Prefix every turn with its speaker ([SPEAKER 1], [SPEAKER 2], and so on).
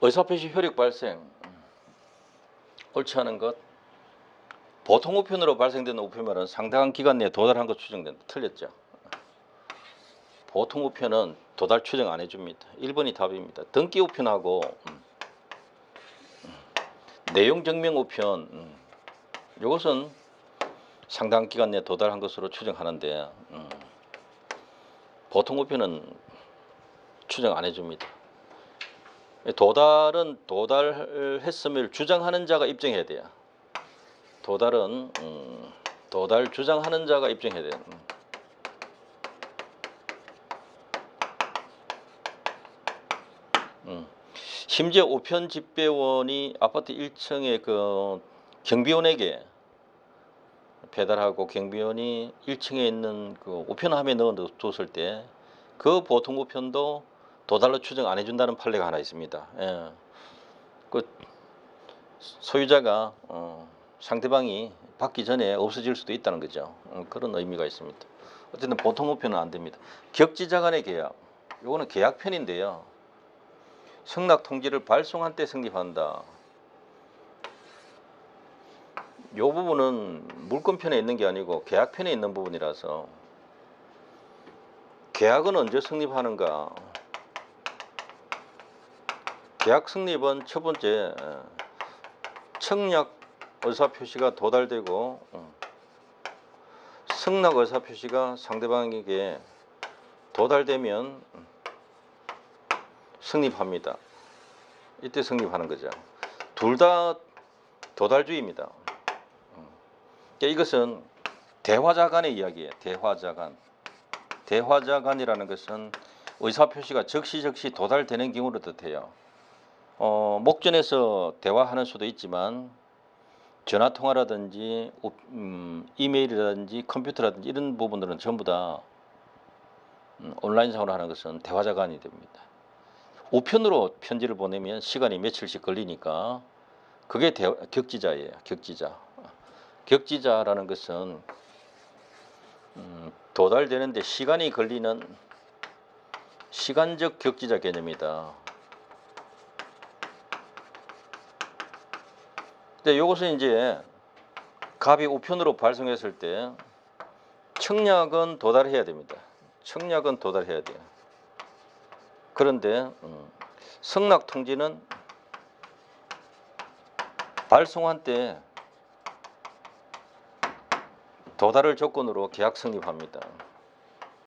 [SPEAKER 1] 의사표시 효력 발생 옳지 않은 것 보통 우편으로 발생되는 우편물은 상당한 기간 내에 도달한 것 추정된다. 틀렸죠. 보통 우편은 도달 추정 안 해줍니다. 1번이 답입니다. 등기 우편하고 음, 음, 내용 증명 우편 음, 이것은 상당한 기간 내에 도달한 것으로 추정하는데 음, 보통 우편은 추정 안 해줍니다. 도달은 도달했음을 주장하는 자가 입증해야 돼요. 도달은 음, 도달 주장하는 자가 입증해야 돼요. 음. 음. 심지어 우편 집배원이 아파트 1층에 그 경비원에게 배달하고 경비원이 1층에 있는 그 우편함에 넣어뒀을 때 그 보통 우편도 도달로 추정 안 해준다는 판례가 하나 있습니다. 예. 그 소유자가 어, 상대방이 받기 전에 없어질 수도 있다는 거죠. 어, 그런 의미가 있습니다. 어쨌든 보통 우편은 안 됩니다. 격지자 간의 계약, 요거는 계약편인데요. 승낙 통지를 발송한 때 성립한다. 요 부분은 물권편에 있는 게 아니고 계약편에 있는 부분이라서 계약은 언제 성립하는가? 계약 성립은 첫 번째 청약 의사 표시가 도달되고 어, 승낙 의사 표시가 상대방에게 도달되면 성립합니다. 이때 성립하는 거죠. 둘 다 도달주의입니다. 어. 그러니까 이것은 대화자 간의 이야기예요. 대화자 간. 대화자 간이라는 것은 의사 표시가 적시적시 도달되는 경우를 뜻해요. 어, 목전에서 대화하는 수도 있지만 전화 통화라든지 우- 음, 이메일이라든지 컴퓨터라든지 이런 부분들은 전부 다 음, 온라인상으로 하는 것은 대화자 간이 됩니다. 우편으로 편지를 보내면 시간이 며칠씩 걸리니까 그게 대, 격지자예요. 격지자. 격지자라는 것은 음, 도달되는데 시간이 걸리는 시간적 격지자 개념이다. 근데 이것은 이제 갑이 우편으로 발송했을 때 청약은 도달해야 됩니다. 청약은 도달해야 돼요. 그런데 음, 승낙 통지는 발송한 때 도달을 조건으로 계약 성립합니다.